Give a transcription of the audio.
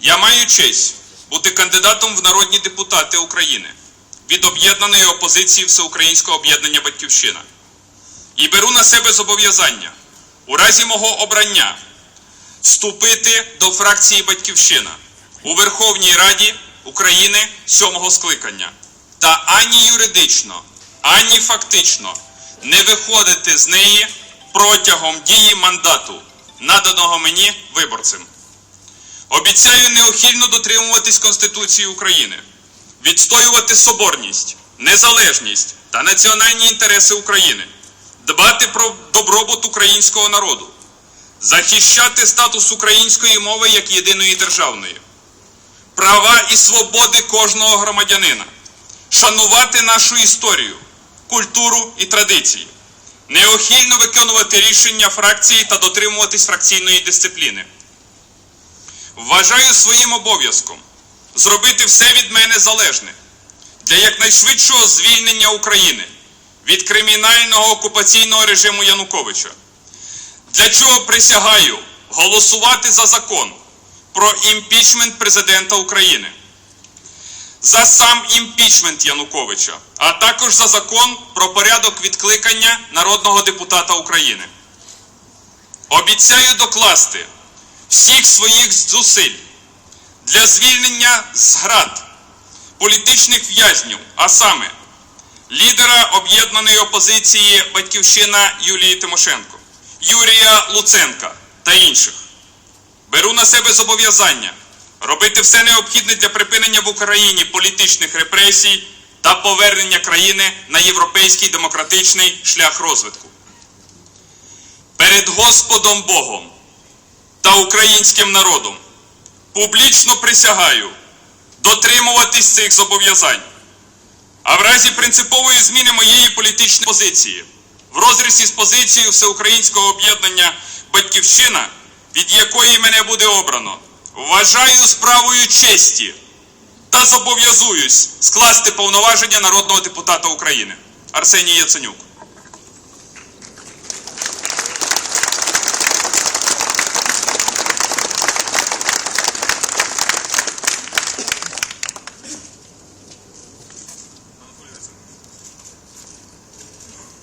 Я маю честь бути кандидатом в народні депутати України від об'єднаної опозиції Всеукраїнського об'єднання Батьківщина і беру на себе зобов'язання у разі мого обрання вступити до фракції Батьківщина у Верховній Раді України сьомого скликання та ані юридично, ані фактично не виходити з неї протягом дії мандату, наданого мені виборцем. Обіцяю неухильно дотримуватись Конституції України, відстоювати соборність, незалежність та національні інтереси України, дбати про добробут українського народу, захищати статус української мови як єдиної державної, права і свободи кожного громадянина, шанувати нашу історію, культуру і традиції, неухильно виконувати рішення фракції та дотримуватись фракційної дисципліни. Вважаю своїм обов'язком зробити все від мене залежне для якнайшвидшого звільнення України від кримінального окупаційного режиму Януковича. Для чого присягаю голосувати за закон про імпічмент президента України, за сам імпічмент Януковича, а також за закон про порядок відкликання народного депутата України. Обіцяю докласти всіх своїх зусиль для звільнення з град політичних в'язнів, а саме лідера об'єднаної опозиції Батьківщина Юлії Тимошенко, Юрія Луценка та інших. Беру на себе зобов'язання робити все необхідне для припинення в Україні політичних репресій та повернення країни на європейський демократичний шлях розвитку. Перед Господом Богом та українським народом публічно присягаю дотримуватись цих зобов'язань. А в разі принципової зміни моєї політичної позиції в розрізі з позицією Всеукраїнського об'єднання Батьківщина, від якої мене буде обрано, вважаю справою честі та зобов'язуюсь скласти повноваження народного депутата України Арсеній Яценюк.